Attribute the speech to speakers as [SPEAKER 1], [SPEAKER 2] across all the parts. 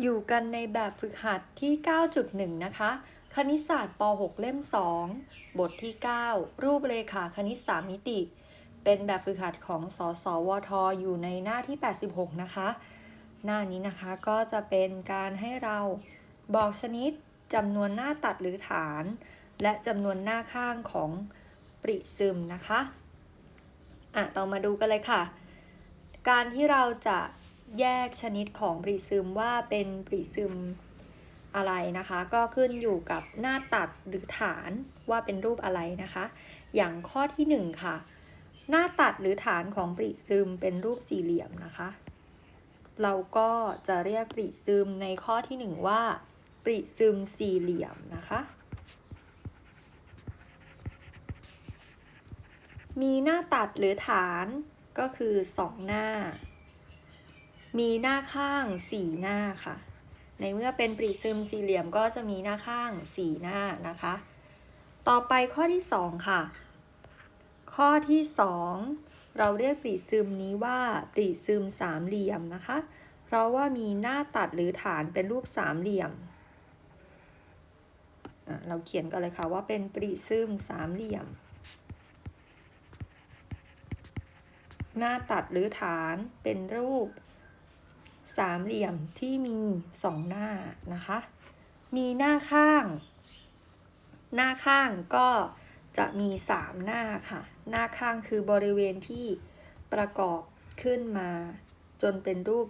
[SPEAKER 1] อยู่กันในแบบฝึกหัดที่ 9.1 นะคะ คณิตศาสตร์ป .6 เล่ม 2 บทที่ 9 รูปเรขาคณิต3มิติ เป็นแบบฝึกหัดของสสวทอยู่ในหน้าที่ 86 นะคะ หน้านี้นะคะก็จะเป็นการให้เราบอกชนิดจำนวนหน้าตัดหรือฐาน และจำนวนหน้าข้างของปริซึมนะคะ อะ เรามาดูกันเลยค่ะ การที่เราจะ แยกชนิดของปริซึมว่าเป็นปริซึมอะไรนะคะ ก็ขึ้นอยู่กับหน้าตัดหรือฐานว่าเป็นรูปอะไรนะคะ อย่างข้อที่หนึ่งค่ะ หน้าตัดหรือฐานของปริซึมเป็นรูปสี่เหลี่ยมนะคะ เราก็จะเรียกปริซึมในข้อที่หนึ่งว่าปริซึมสี่เหลี่ยมนะคะมีหน้าตัดหรือฐานก็คือสองหน้า มีหน้าข้างสี่หน้าค่ะ ในเมื่อเป็นปริซึมสี่เหลี่ยมก็จะมีหน้าข้างสี่หน้านะคะ ต่อไปข้อที่สองค่ะ ข้อที่สองเราเรียกปริซึมนี้ว่าปริซึมสามเหลี่ยมนะคะ เพราะว่ามีหน้าตัดหรือฐานเป็นรูปสามเหลี่ยม เราเขียนกันเลยค่ะว่าเป็นปริซึมสามเหลี่ยม หน้าตัดหรือฐานเป็นรูป สามเหลี่ยมที่มีสองหน้านะคะ มีหน้าข้าง หน้าข้างก็จะมีสามหน้าค่ะ หน้าข้างคือบริเวณที่ประกอบขึ้นมาจนเป็นรูป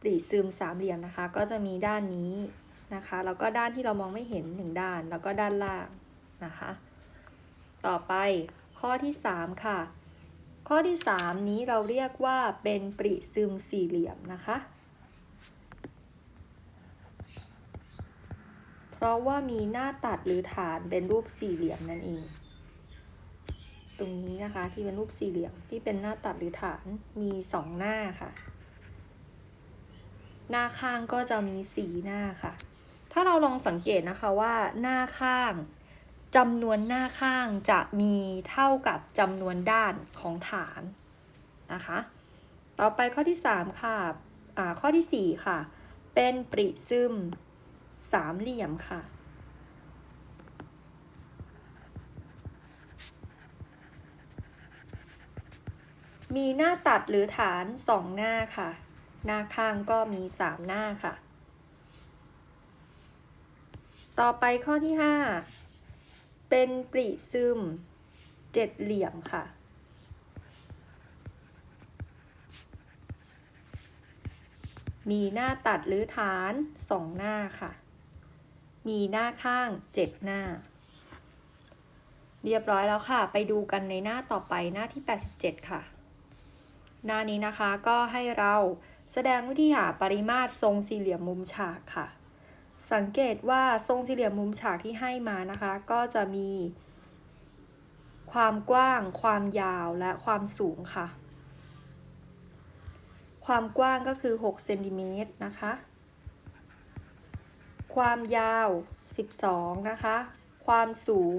[SPEAKER 1] ปริซึมสามเหลี่ยมนะคะ ก็จะมีด้านนี้นะคะ แล้วก็ด้านที่เรามองไม่เห็นหนึ่งด้าน แล้วก็ด้านล่างนะคะ ต่อไปข้อที่สามค่ะ ข้อที่ 3 นี้เราเรียกว่าเป็นปริซึมสี่เหลี่ยมนะคะ เพราะว่ามีหน้าตัดหรือฐานเป็นรูปสี่เหลี่ยมนั่นเอง ตรงนี้นะคะที่เป็นรูปสี่เหลี่ยมที่เป็นหน้าตัดหรือฐานมีสองหน้าค่ะ หน้าข้างก็จะมีสี่หน้าค่ะ ถ้าเราลองสังเกตนะคะว่าหน้าข้าง จำนวนหน้าข้างจะมีเท่ากับจำนวนด้านของฐานนะคะ ต่อไปข้อที่ 3 ค่ะอ่าข้อที่ 4 ค่ะ เป็นปริซึมสามเหลี่ยมค่ะ มีหน้าตัดหรือฐานสองหน้าค่ะ หน้าข้างก็มีสามหน้าค่ะ ต่อไปข้อที่ 5 เป็นปริซึมเจ็ดเหลี่ยมค่ะ มีหน้าตัดหรือฐานสองหน้าค่ะ มีหน้าข้างเจ็ดหน้า เรียบร้อยแล้วค่ะ ไปดูกันในหน้าต่อไปหน้าที่ 87 ค่ะ หน้านี้นะคะก็ให้เราแสดงวิธีหาปริมาตรทรงสี่เหลี่ยมมุมฉากค่ะ สังเกตว่าทรงสี่เหลี่ยมมุมฉากที่ให้มานะคะ ก็จะมี ความกว้าง ความยาวและความสูงค่ะ ความกว้างก็คือ6เซนติเมตรนะคะ ความยาว 12 นะคะ ความสูง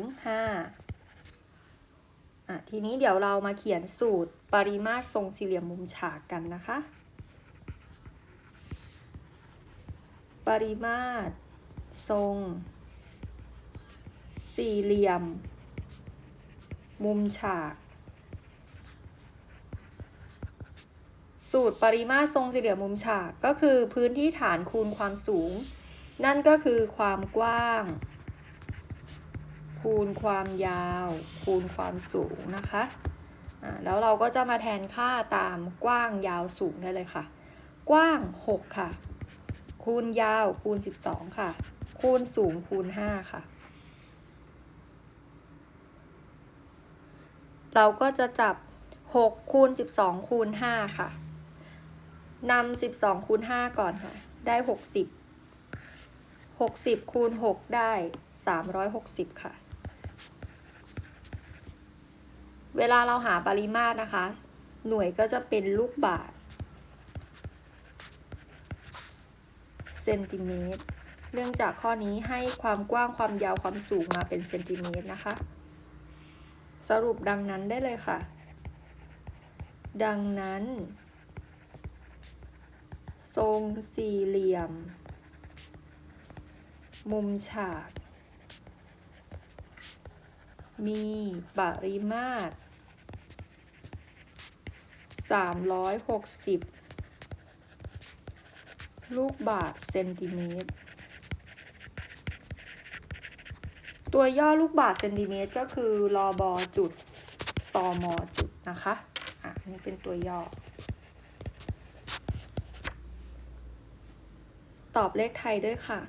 [SPEAKER 1] 5อะทีนี้เดี๋ยวเรามาเขียนสูตรปริมาตรทรงสี่เหลี่ยมมุมฉากกันนะคะ ริมาตร ทรง สี่เหลี่ยม มุมฉาก สูตรปริมาตรทรงสี่เหลี่ยมมุมฉากก็คือพื้นที่ฐานคูณความสูง นั่นก็คือความกว้าง คูณความยาว คูณความสูงนะคะแล้วเราก็จะมาแทนค่าตามกว้างยาวสูงได้เลยค่ะ กว้าง 6 ค่ะ คูณยาวคูณ 12 ค่ะ คูณสูงคูณ 5 ค่ะ เราก็จะจับ 6 คูณ 12 คูณ 5 ค่ะนำ12 คูณ 5 ก่อนค่ะ ได้ 60 60 คูณ 6 ได้ 360 ค่ะ เวลาเราหาปริมาตรนะคะ หน่วยก็จะเป็นลูกบาท เซนติเมตร เนื่องจากข้อนี้ให้ความกว้างความยาวความสูงมาเป็นเซนติเมตรนะคะ สรุปดังนั้นได้เลยค่ะ ดังนั้น ทรงสี่เหลี่ยม มุมฉาก มีปริมาตร360 ลูกบาศก์เซนติเมตร ตัวย่อลูกบาศก์เซนติเมตรก็คือรอบอจุดซอมอจุดนะคะอะนี่เป็นตัวย่อ ตอบเลขไทยด้วยค่ะ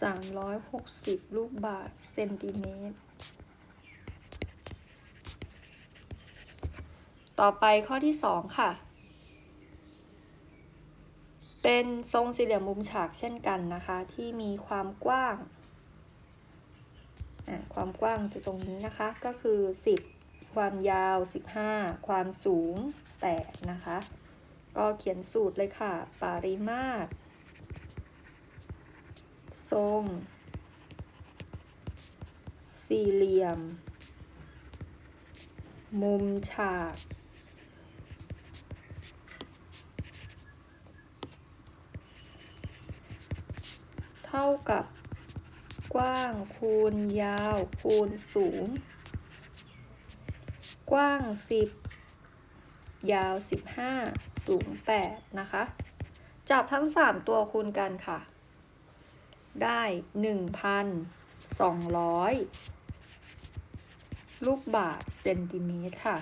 [SPEAKER 1] สามร้อยหกสิบลูกบาศก์เซนติเมตร ต่อไปข้อที่สองค่ะ เป็นทรงสี่เหลี่ยมมุมฉากเช่นกันนะคะ ที่มีความกว้าง ความกว้างจะตรงนี้นะคะ ก็คือ 10 ความยาว 15 ความสูง 8 นะคะ ก็เขียนสูตรเลยค่ะ ปริมาตร ทรง สี่เหลี่ยม มุมฉาก ท่ากับกว้างคูณยาวคูณสูง กว้าง 10 ยาว 15 สูง 8 นะคะ จับทั้ง 3 ตัวคูณกันค่ะ ได้ 1,200 ลูกบาศก์เซนติเมตรค่ะ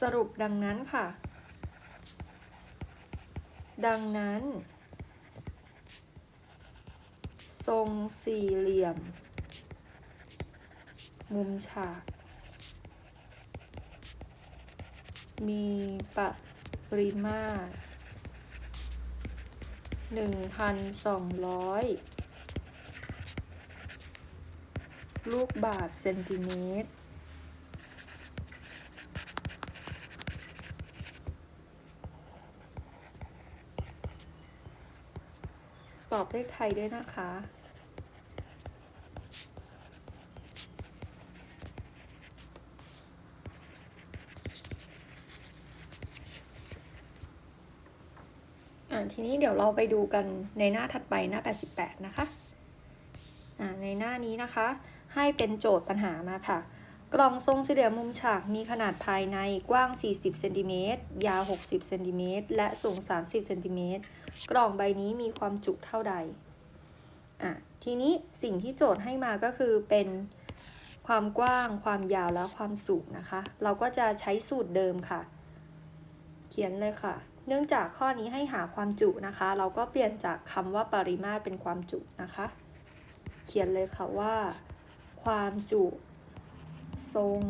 [SPEAKER 1] สรุปดังนั้นค่ะ ดังนั้น ทรงสี่เหลี่ยม มุมฉาก มีปริมาตรหนึ่งพันสองร้อยลูกบาศก์เซนติเมตร ตอบเลขไทยด้วยนะคะ อ่าทีนี้เดี๋ยวเราไปดูกันในหน้าถัดไปหน้า 88 นะคะ อ่าในหน้านี้นะคะ ให้เป็นโจทย์ปัญหามาค่ะกล่องทรงสี่เหลี่ยมมุมฉากมีขนาดภายในกว้าง 40 เซนติเมตร ยาว 60 เซนติเมตร และสูง 30 เซนติเมตร กล่องใบนี้มีความจุเท่าใดอะทีนี้สิ่งที่โจทย์ให้มาก็คือเป็นความกว้าง ความยาวและความสูงนะคะ เราก็จะใช้สูตรเดิมค่ะ เขียนเลยค่ะ เนื่องจากข้อนี้ให้หาความจุนะคะ เราก็เปลี่ยนจากคำว่าปริมาตรเป็นความจุนะคะ เขียนเลยค่ะว่า ความจุทรง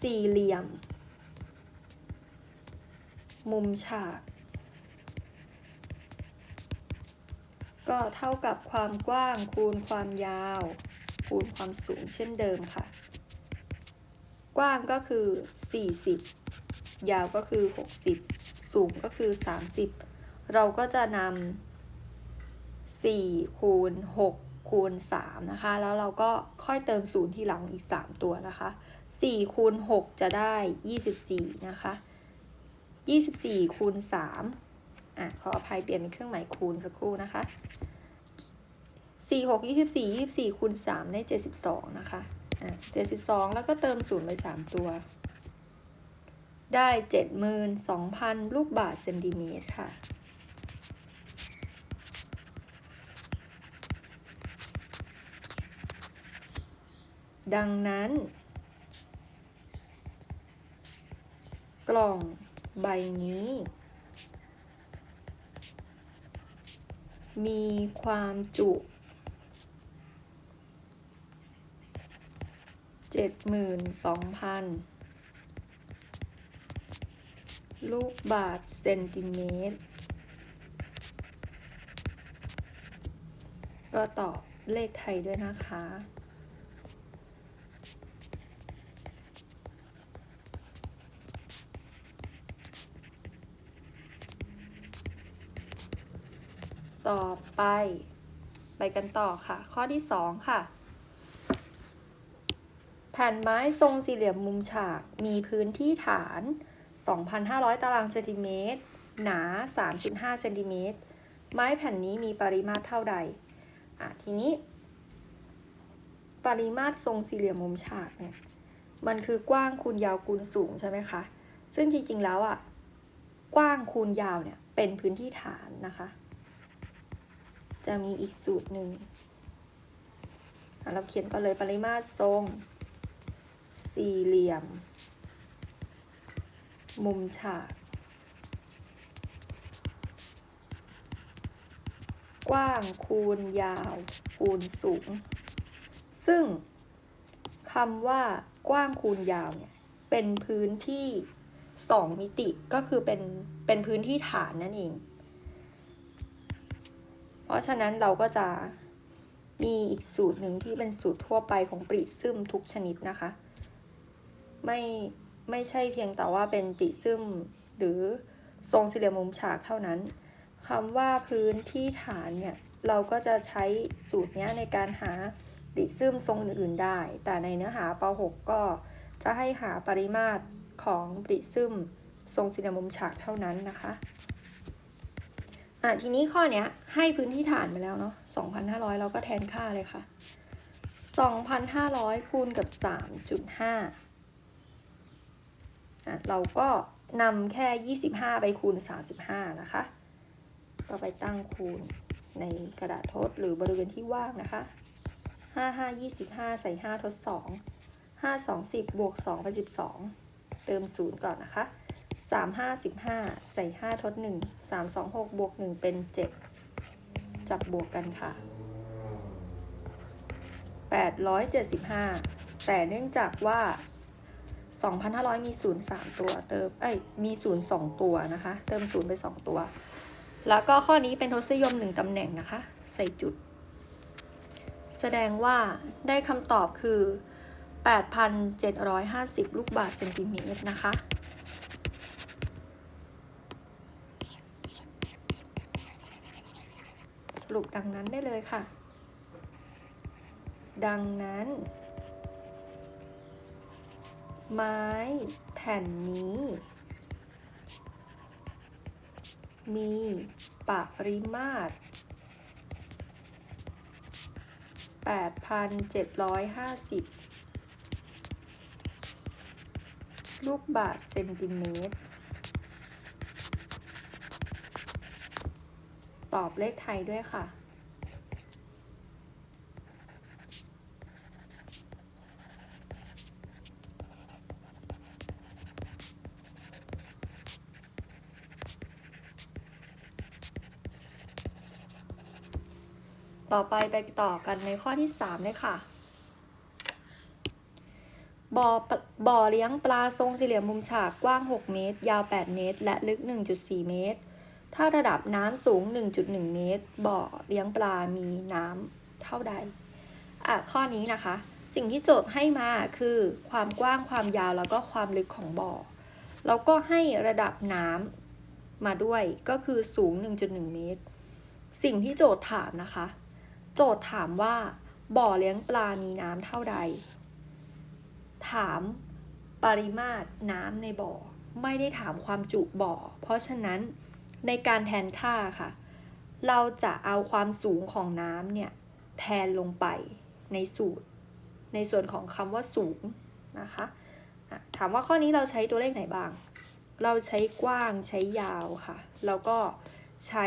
[SPEAKER 1] สี่เหลี่ยม มุมฉาก ก็เท่ากับความกว้างคูณความยาว คูณความสูงเช่นเดิมค่ะ กว้างก็คือ 40 ยาวก็คือ 60 สูงก็คือ 30 เราก็จะนำ4คูณ6คูณ3นะคะ แล้วเราก็ค่อยเติมศูนย์ที่หลังอีก 3 ตัวนะคะ4คูณ6จะได้ 24 นะคะ 24คูณ3 อะขออภัยเปลี่ยนเป็นเครื่องหมายคูณสักครู่นะคะ4 6 24 24คูณ3ได้72นะคะอะ72แล้วก็เติมศูนย์ไป3ตัว ได้72,000ลูกบาศก์เซนติเมตรค่ะดังนั้น กล่องใบนี้ มีความจุเจ็ดหมื่นสองพันลูกบาทเซนติเมตร ก็ตอบเลขไทยด้วยนะคะ ต่อไป ไปกันต่อค่ะ ข้อที่สองค่ะ แผ่นไม้ทรงสี่เหลี่ยมมุมฉากมีพื้นที่ฐาน 2,500 ตารางเซนติเมตร หนา 3.5 เซนติเมตร ไม้แผ่นนี้มีปริมาตรเท่าใด อะ ทีนี้ ปริมาตรทรงสี่เหลี่ยมมุมฉากเนี่ย มันคือกว้างคูณยาวคูณสูงใช่ไหมคะ ซึ่งจริงๆแล้วอะ กว้างคูณยาวเนี่ย เป็นพื้นที่ฐานนะคะ จะมีอีกสูตรหนึ่ง เราเขียนก็เลยปริมาตรทรง สี่เหลี่ยม มุมฉาก กว้างคูณยาว คูณสูง ซึ่งคำว่ากว้างคูณยาวเนี่ยเป็นพื้นที่สองมิติก็คือเป็นเป็นพื้นที่ฐานนั่นเอง ราะฉะนั้นเราก็จะมีอีกสูตรหนึ่งที่เป็นสูตรทั่วไปของปริซึมทุกชนิดนะคะ ไม่ไม่ใช่เพียงแต่ว่าเป็นปริซึมหรือทรงสี่เหลี่ยมมุมฉากเท่านั้นคำว่าพื้นที่ฐานเนี่ยเราก็จะใช้สูตรนี้ในการหาปริซึมทรงอื่นๆได้ แต่ในเนื้อหาป .6 ก็จะให้หาปริมาตรของปริซึมทรงสี่เหลี่ยมมุมฉากเท่านั้นนะคะ อะทีนี้ข้อเนี้ยให้พื้นที่ฐานไปแล้วเนาะ2,500เราก็แทนค่าเลยค่ะ2,500คูณกับ3.5อะเราก็นำแค่25ไปคูณ35นะคะ ก็ไปตั้งคูณในกระดาษทดหรือบริเวณที่ว่างนะคะ5 5 25ใส่5ทด2 5 2 10บวก2เป็น12เติม0ก่อนนะคะ 3 5 15ใส่5ทด1 3 2 6บวก1เป็น7จับบวกกันค่ะ875แต่เนื่องจากว่า2,500มี0 3ตัวเติมเอ้ยมี0 2ตัวนะคะ เติม0ไป2ตัว แล้วก็ข้อนี้เป็นทศนิยม1ตำแหน่งนะคะ ใส่จุด แสดงว่าได้คำตอบคือ 8,750 ลูกบาศก์เซนติเมตรนะคะ ส รุปดังนั้นได้เลยค่ะ ดังนั้น ไม้แผ่นนี้ มีปริมาตร 8,750 ลูกบาศก์เซนติเมตร ตอบเลขไทยด้วยค่ะ ต่อไปไปต่อกันในข้อที่ 3 เลยค่ะบ่อบ่อเลี้ยงปลาทรงสี่เหลี่ยมมุมฉากกว้าง 6 เมตร ยาว 8 เมตร และลึก 1.4 เมตร ถ้าระดับน้ำสูง 1.1 เมตร บ่อเลี้ยงปลามีน้ำเท่าใด อะ ข้อนี้นะคะ สิ่งที่โจทย์ให้มาคือความกว้างความยาวแล้วก็ความลึกของบ่อ แล้วก็ให้ระดับน้ำมาด้วยก็คือสูง 1.1 เมตร สิ่งที่โจทย์ถามนะคะ โจทย์ถามว่า บ่อเลี้ยงปลามีน้ำเท่าใด ถามปริมาตรน้ำในบ่อ ไม่ได้ถามความจุบ่อ เพราะฉะนั้น ในการแทนค่าค่ะ เราจะเอาความสูงของน้ำเนี่ยแทนลงไปในสูตร ในส่วนของคำว่าสูงนะคะถามว่าข้อนี้เราใช้ตัวเลขไหนบ้าง เราใช้กว้างใช้ยาวค่ะ แล้วก็ใช้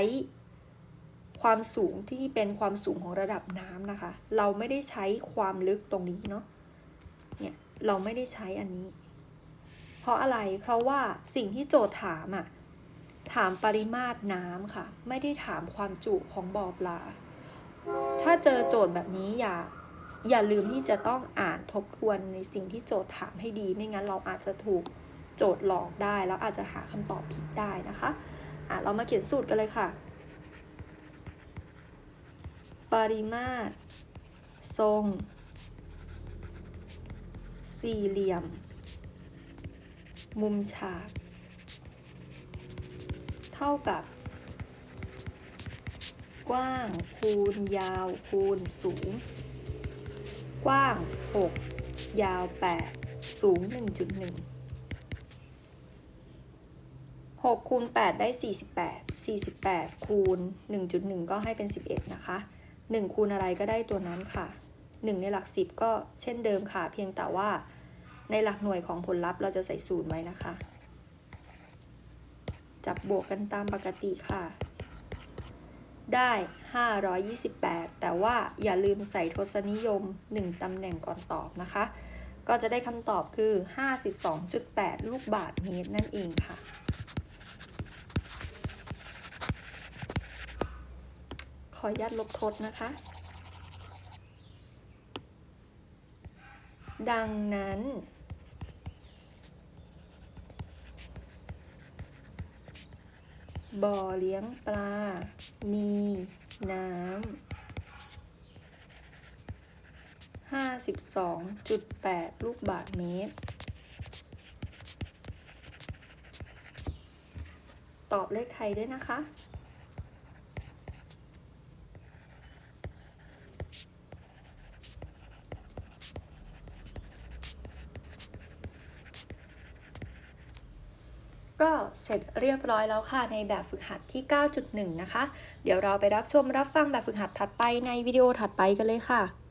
[SPEAKER 1] ความสูงที่เป็นความสูงของระดับน้ำนะคะ เราไม่ได้ใช้ความลึกตรงนี้เนาะ เนี่ยเราไม่ได้ใช้อันนี้ เพราะอะไร เพราะว่าสิ่งที่โจทย์ถามอะ ถามปริมาตรน้ำค่ะ ไม่ได้ถามความจุของบ่อปลา ถ้าเจอโจทย์แบบนี้อย่าอย่าลืมที่จะต้องอ่านทบทวนในสิ่งที่โจทย์ถามให้ดี ไม่งั้นเราอาจจะถูกโจทย์หลอกได้ แล้วอาจจะหาคำตอบผิดได้นะคะอะเรามาเขียนสูตรกันเลยค่ะ ปริมาตร ทรง สี่เหลี่ยม มุมฉาก เท่ากับ กว้างคูณยาวคูณสูง กว้าง 6 ยาว 8 สูง 1.1 6คูณ8ได้ 48 48 คูณ 1.1 ก็ให้เป็น 11 นะคะ 1 คูณอะไรก็ได้ตัวนั้นค่ะ 1 ในหลัก 10 ก็เช่นเดิมค่ะ เพียงแต่ว่าในหลักหน่วยของผลลัพธ์เราจะใส่ศูนย์ไว้นะคะ จับบวกกันตามปกติค่ะ ได้ 528 แต่ว่าอย่าลืมใส่ทศนิยม 1 ตำแหน่งก่อนตอบนะคะ ก็จะได้คำตอบคือ 52.8 ลูกบาศก์เมตรนั่นเองค่ะ ขออนุญาตลบทดนะคะ ดังนั้น บ่อเลี้ยงปลา มีน้ำห้าสิบสองจุดแปดลูกบาทเมตร ตอบเลขไทยด้วยนะคะ ก็ เรียบร้อยแล้วค่ะในแบบฝึกหัดที่ 9.1 นะคะ เดี๋ยวเราไปรับชมรับฟังแบบฝึกหัดถัดไปในวิดีโอถัดไปกันเลยค่ะ